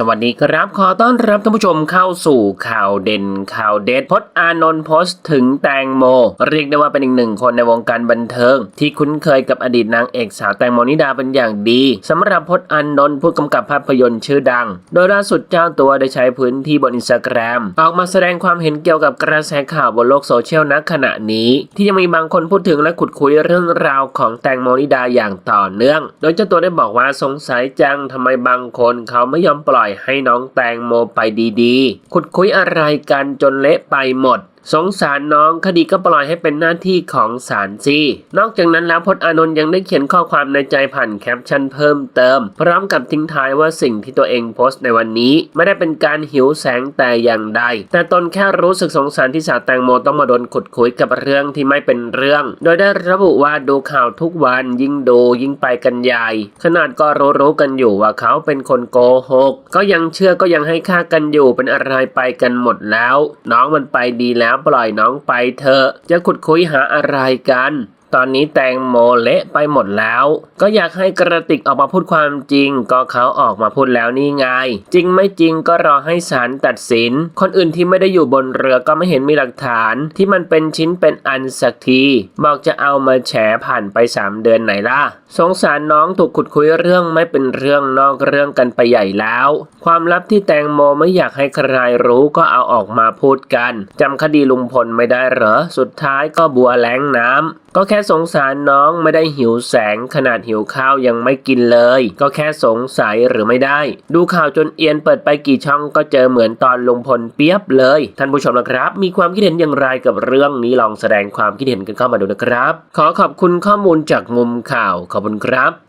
สวัสดีครับ ขอต้อนรับท่านผู้ชมเข้าสู่ข่าวเด่นข่าวเด็ดพจน์อานนท์โพสต์ถึงแตงโม เรียกได้ว่าเป็นอีกหนึ่งคนในวงการบันเทิง ที่คุ้นเคยกับอดีตนางเอกสาวแตงโมนิดาเป็นอย่างดีสำหรับพจน์อานนท์ผู้กำกับภาพยนตร์ชื่อดัง โดยล่าสุดเจ้าตัวได้ใช้พื้นที่บนอินสตาแกรมออกมาแสดงความเห็นเกี่ยวกับกระแสข่าวบนโลกโซเชียลณขณะนี้ ที่ยังมีบางคนพูดถึงและขุดคุยเรื่องราวของแตงโมนิดาอย่างต่อเนื่อง โดยเจ้าตัวได้บอกว่าสงสัยจังทำไมบางคนเขาไม่ยอมปล่อยให้น้องแตงโมไปดีๆ ขุดคุยอะไรกันจนเละไปหมดสงสารน้องคดีก็ปล่อยให้เป็นหน้าที่ของศาลสินอกจากนั้นแล้วพจน์อานนท์ยังได้เขียนข้อความในใจผ่านแคปชั่นเพิ่มเติม พร้อมกับทิ้งท้ายว่าสิ่งที่ตัวเองโพสต์ในวันนี้ ไม่ได้เป็นการหิวแสงแต่อย่างใด แต่ตนแค่รู้สึกสงสารที่สาวแตงโมต้องมาโดนขุดคุยกับเรื่องที่ไม่เป็นเรื่อง โดยได้ระบุว่าดูข่าวทุกวันยิ่งดูยิ่งไปกันใหญ่ขนาดก็รู้ๆกันอยู่ว่าเขาเป็นคนโกหกก็ยังเชื่อก็ยังให้ค่ากันอยู่เป็นอะไรไปกันหมดแล้ว น้องมันไปดีแล้วแล้วปล่อยน้องไปเถอะ จะขุดคุยหาอะไรกัน ตอนนี้แตงโมเละไปหมดแล้ว ก็อยากให้กระติกออกมาพูดความจริง ก็เขาออกมาพูดแล้วนี่ไง จริงไม่จริงก็รอให้ศาลตัดสิน คนอื่นที่ไม่ได้อยู่บนเรือก็ไม่เห็นมีหลักฐาน ที่มันเป็นชิ้นเป็นอันสักที บอกจะเอามาแฉผ่านไป 3 เดือนไหนล่ะ สงสารน้องถูกขุดคุยเรื่องไม่เป็นเรื่องนอกเรื่องกันไปใหญ่แล้ว ความลับที่แตงโมไม่อยากให้ใครรู้ก็เอาออกมาพูดกันจำคดีลุงพลไม่ได้เหรอ สุดท้ายก็บัวแล้งน้ำก็แค่สงสารน้องไม่ได้หิวแสงขนาดหิวข้าวยังไม่กินเลย ก็แค่สงสัยหรือไม่ได้ ดูข่าวจนเอียนเปิดไปกี่ช่องก็เจอเหมือนตอนลุงพลเปียบเลย ท่านผู้ชมนะครับ มีความคิดเห็นอย่างไรกับเรื่องนี้ลองแสดงความคิดเห็นกันเข้ามาดูนะครับ ขอขอบคุณข้อมูลจากมุมข่าวขอบคุณครับ